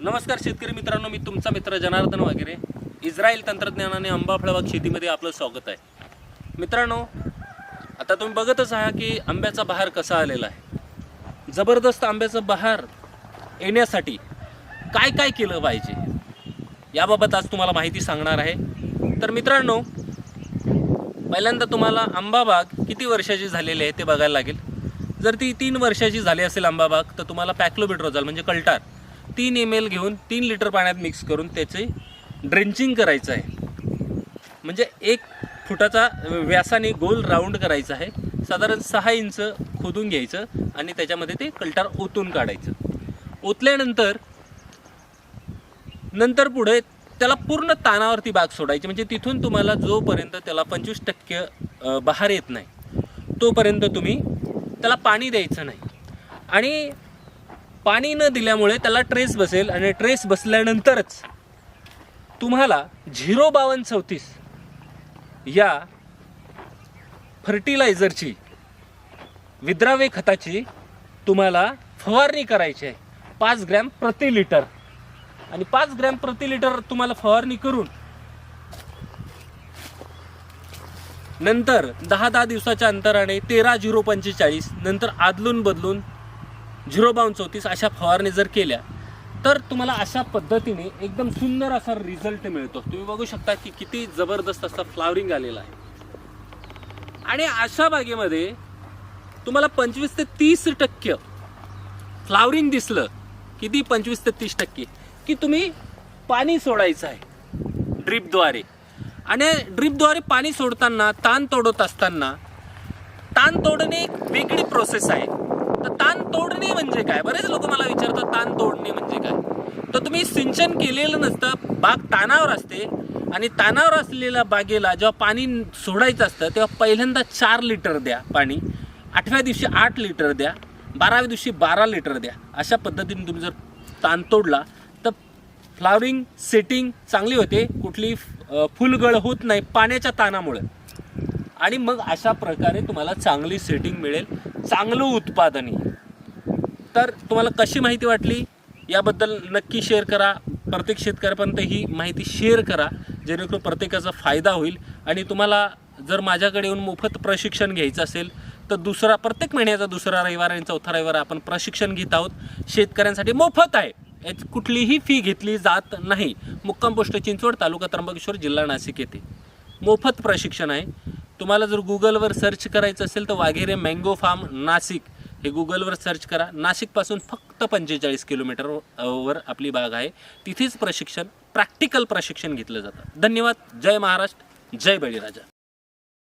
नमस्कार शेतकरी मित्रांनो मी तुमचा मित्र जनार्दन वगैरे इस्रायल तंत्रज्ञानाने आंबा फळबाग शेतीमध्ये आपलं स्वागत आहे. मित्रांनो आता तुम्ही बघतच आहात की आंब्याचा बहार कसा आलेला आहे. जबरदस्त आंब्याचं बहार येण्यासाठी काय काय केलं पाहिजे याबाबत आज तुम्हाला माहिती सांगणार आहे. तर मित्रांनो पहिल्यांदा तुम्हाला आंबा बाग किती वर्षाची झालेली आहे ते बघायला लागेल. जर ती तीन वर्षाची झाली असेल आंबा बाग तर तुम्हाला पॅक्लोबिट्रोझाल म्हणजे कल्टार तीन एम एल घेऊन तीन लिटर पाण्यात मिक्स करून त्याचे ड्रेंचिंग करायचं आहे. म्हणजे एक फुटाचा व्यासाने गोल राऊंड करायचा आहे. साधारण सहा इंच खोदून घ्यायचं आणि त्याच्यामध्ये ते कल्टार ओतून काढायचं. ओतल्यानंतर नंतर पुढे त्याला पूर्ण तानावरती बाग सोडायची. म्हणजे तिथून तुम्हाला जोपर्यंत त्याला पंचवीस टक्के बाहेर बहार येत नाही तोपर्यंत तुम्ही त्याला पाणी द्यायचं नाही. आणि पाणी न दिल्यामुळे त्याला ट्रेस बसेल आणि ट्रेस बसल्यानंतरच तुम्हाला झिरो बावन्न चौतीस या फर्टिलायझरची विद्रावे खताची तुम्हाला फवारणी करायची आहे. पाच ग्रॅम प्रति लिटर. आणि पाच ग्रॅम प्रति लिटर तुम्हाला फवारणी करून नंतर दहा दहा दिवसाच्या अंतराने तेरा झिरो पंचेचाळीस नंतर आदलून बदलून झिरो बावन्न चौतीस अशा फवारणी जर केल्या तर तुम्हाला अशा पद्धतीने एकदम सुंदर असा रिझल्ट मिळतो. तुम्ही बघू शकता की किती जबरदस्त असा फ्लावरिंग आलेला आहे. आणि अशा बागेमध्ये तुम्हाला पंचवीस ते तीस टक्के फ्लावरिंग दिसलं किती? पंचवीस ते तीस टक्के. की तुम्ही पाणी सोडायचं आहे ड्रीपद्वारे. आणि ड्रीपद्वारे पाणी सोडताना ताण तोडत असताना ताण तोडणे एक वेगळी प्रोसेस आहे. तर ताण तोडणे म्हणजे काय? बरेच लोक मला विचारतात ताण तोडणे म्हणजे काय? तर तुम्ही सिंचन केलेलं नसतं बाग तानावर असते. आणि तानावर असलेल्या बागेला जेव्हा पाणी सोडायचं असतं तेव्हा पहिल्यांदा चार लिटर द्या पाणी. आठव्या दिवशी आठ लिटर द्या. बाराव्या दिवशी बारा लिटर द्या. अशा पद्धतीने तुम्ही जर ताण तोडला तर फ्लावरिंग सेटिंग चांगली होते. कुठली फुलगळ होत नाही पाण्याच्या ताणामुळे. आणि मग अशा प्रकारे तुम्हाला चांगली सेटिंग मिळेल. चांगलं उत्पादन येईल तर तुम्हाला कशी माहिती वाटली? याबद्दल नक्की शेअर करा. प्रत्येक शेतकऱ्यापर्यंत ही माहिती शेअर करा जेणेकरून प्रत्येकाचा फायदा होईल. आणि तुम्हाला जर माझ्याकडे येऊन मोफत प्रशिक्षण घ्यायचं असेल तर दुसरा प्रत्येक महिन्याचा दुसरा रविवार आणि चौथा रविवार आपण प्रशिक्षण घेत आहोत. शेतकऱ्यांसाठी मोफत आहे. याची कुठलीही फी घेतली जात नाही. मुक्काम पोस्ट चिंचवड तालुका त्र्यंबकेश्वर जिल्हा नाशिक येथे. मोफत प्रशिक्षण आहे. तुम्हाला जर गुगलवर सर्च करायचं असेल तर वाघेरे मँगो फार्म नाशिक. हे गुगलवर सर्च करा. नाशिकपासून फक्त पंचेचाळीस किलोमीटर वर आपली बाग आहे. तिथेच प्रशिक्षण प्रॅक्टिकल प्रशिक्षण घेतलं जातं. धन्यवाद. जय महाराष्ट्र. जय बळीराजा.